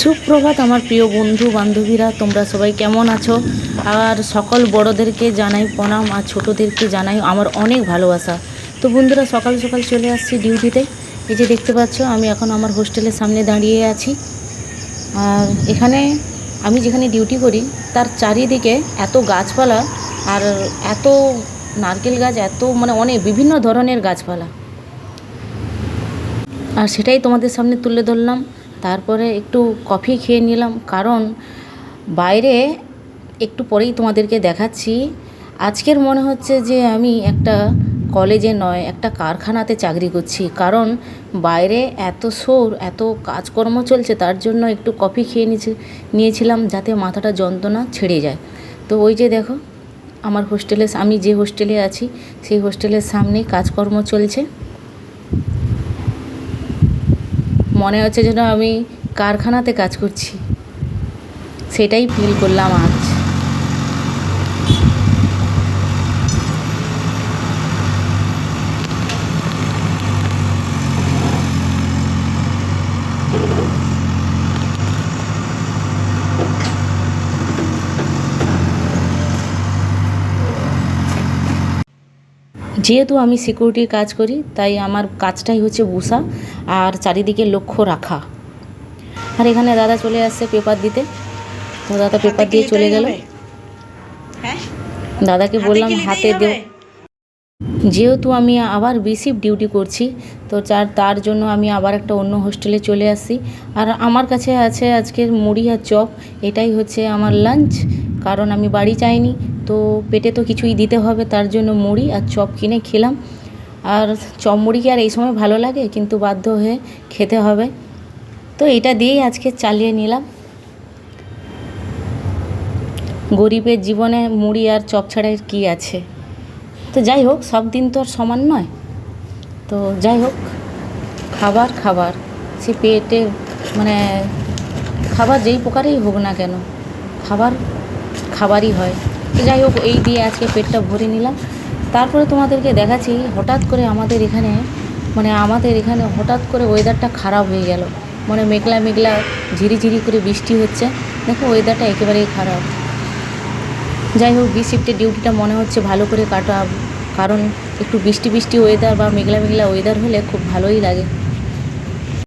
সুপ্রভাত আমার প্রিয় বন্ধু বান্ধবীরা, তোমরা সবাই কেমন আছো? আর সকল বড়োদেরকে জানাই প্রণাম, আর ছোটোদেরকে জানাই আমার অনেক ভালোবাসা। তো বন্ধুরা, সকাল সকাল চলে আসছি ডিউটিতে। এই যে দেখতে পাচ্ছ, আমি এখন আমার হোস্টেলের সামনে দাঁড়িয়ে আছি। আর এখানে আমি যেখানে ডিউটি করি, তার চারিদিকে এত গাছপালা, আর এত নারকেল গাছ, এত মানে অনেক বিভিন্ন ধরনের গাছপালা। আর সেটাই তোমাদের সামনে তুলে ধরলাম। তারপরে একটু কফি খেয়ে নিলাম। কারণ বাইরে একটু পরেই তোমাদেরকে দেখাচ্ছি। আজকের মনে হচ্ছে যে আমি একটা কলেজে নয়, একটা কারখানাতে চাকরি করছি। কারণ বাইরে এত শোর, এত কাজকর্ম চলছে, তার জন্য একটু কফি খেয়ে নিয়েছি নিয়েছিলাম যাতে মাথাটা যন্ত্রণা ছেড়ে যায়। তো ওই যে দেখো, আমার হোস্টেলে, আমি যে হোস্টেলে আছি, সেই হোস্টেলের সামনেই কাজকর্ম চলছে। মনে হচ্ছে যেন আমি কারখানাতে কাজ করছি। সেটাই ফিল করলাম আজ। যেহেতু আমি সিকিউরিটির কাজ করি তাই আমার কাজটাই হচ্ছে বসা আর চারিদিকে লক্ষ্য রাখা। আর এখানে দাদা চলে আসছে পেপার দিতে। তো দাদা পেপার দিয়ে চলে গেল। হ্যাঁ? দাদাকে বললাম হাতে দেও যেহেতু আমি আবার বিসিপ ডিউটি করছি তো যার তার জন্য আমি আবার একটা অন্য হোস্টেলে চলে আসি আর আমার কাছে আছে আজকের মুড়ি আর চপ। এটাই হচ্ছে আমার লাঞ্চ কারণ আমি বাড়ি চাইনি। তো পেটে তো কিছুই দিতে হবে, তার জন্য মুড়ি আর চপ কিনে খেলাম। আর চপ মুড়ি কি আর এই সময় ভালো লাগে? কিন্তু বাধ্য হয়ে খেতে হবে। তো এটা দিয়েই আজকে চালিয়ে নিলাম। গরিবের জীবনে মুড়ি আর চপ ছাড়া আর কী আছে? তো যাই হোক, সব দিন তো আর সমান নয়। তো যাই হোক, খাবার খাবার। সে পেটে মানে খাবার যেই প্রকারেই হোক না কেন, খাবার খাবারই হয়। তো যাই হোক, এই দিয়ে আজকে পেটটা ভরে নিলাম। তারপরে তোমাদেরকে দেখাচ্ছি, হঠাৎ করে আমাদের এখানে মানে আমাদের এখানে হঠাৎ করে ওয়েদারটা খারাপ হয়ে গেল। মানে মেঘলা মেঘলা, ঝিরিঝিরি করে বৃষ্টি হচ্ছে। দেখো ওয়েদারটা একেবারেই খারাপ। যাই হোক, বি শিফটের ডিউটিটা মনে হচ্ছে ভালো করে কাটা কারণ একটু বৃষ্টি বৃষ্টি ওয়েদার বা মেঘলা মেঘলা ওয়েদার হলে খুব ভালোই লাগে।